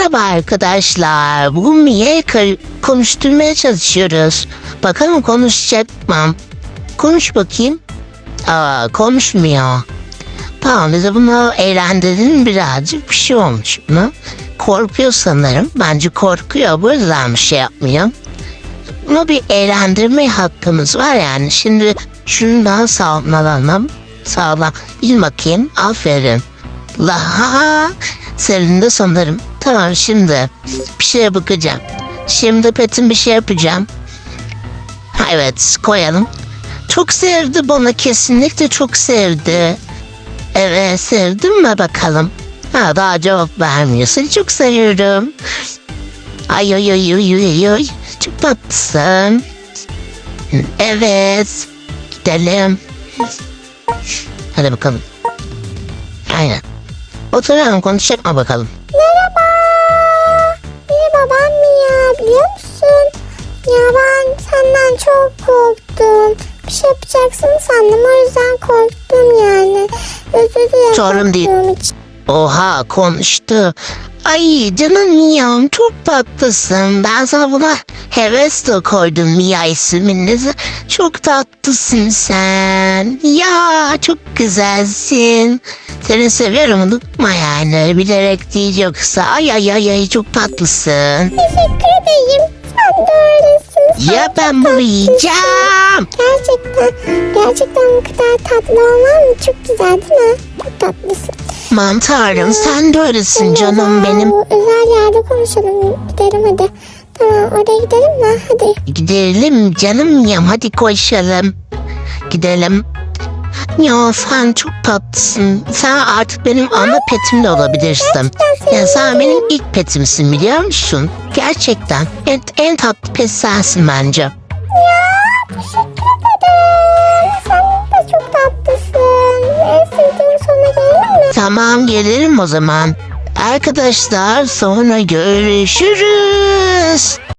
Merhaba arkadaşlar. Bugün Mia'yı kar- konuşturmaya çalışıyoruz. Bakalım konuşacak mı? Konuş bakayım. Aa, konuşmuyor. Tamam biz de bunu eğlendirelim birazcık. Bir şey olmuş buna. Korkuyor sanırım. Bence korkuyor. Bu yüzden bir şey yapmıyor. Bunu bir eğlendirme hakkımız var yani. Şimdi şundan sağlanalım. Sağlam. Bil bakayım. Aferin. La senin de sanırım. Tamam şimdi bir şeye bakacağım. Şimdi Petin bir şey yapacağım. Evet koyalım. Çok sevdi bana kesinlikle çok sevdi. Evet sevdin mi bakalım? Ha daha cevap vermiyor. Çok seviyorum. Ay ay ay ay ay ay. Çok tatlısın. Evet. Gidelim. Hadi bakalım. Aynen. Oturalım konuşacak mı bakalım? Çok korktum. Bir şey yapacaksın sandım o yüzden korktum yani. Özür dilerim Sorun değil. için. Oha konuştu. Ay canım Mia'm çok tatlısın. Ben sana buna heves de koydum Mia ismini. Çok tatlısın sen. Ya çok güzelsin. Seni seviyorum unutma yani. Bilerek değil yoksa. Ay ay ay ay çok tatlısın. Teşekkür ederim. Sen de öylesin. Ya ben bunu yiyeceğim. Gerçekten, gerçekten bu kadar tatlı olman mı? Çok güzel değil mi? Çok tatlısın. Mantarım sen de öylesin canım benim. Özel yerde konuşalım. Gidelim hadi. Tamam oraya gidelim mi? Hadi. Gidelim canım yam hadi koşalım. Gidelim. Ya sen çok tatlısın. Sen artık benim ana petim de olabilirsin. Ya sen benim ilk petimsin biliyor musun? Gerçekten. En, en tatlı pet sensin bence. Teşekkür ederim. Sen de çok tatlısın. En sevdiğim sona gelelim mi? Tamam gelirim o zaman. Arkadaşlar sonra görüşürüz.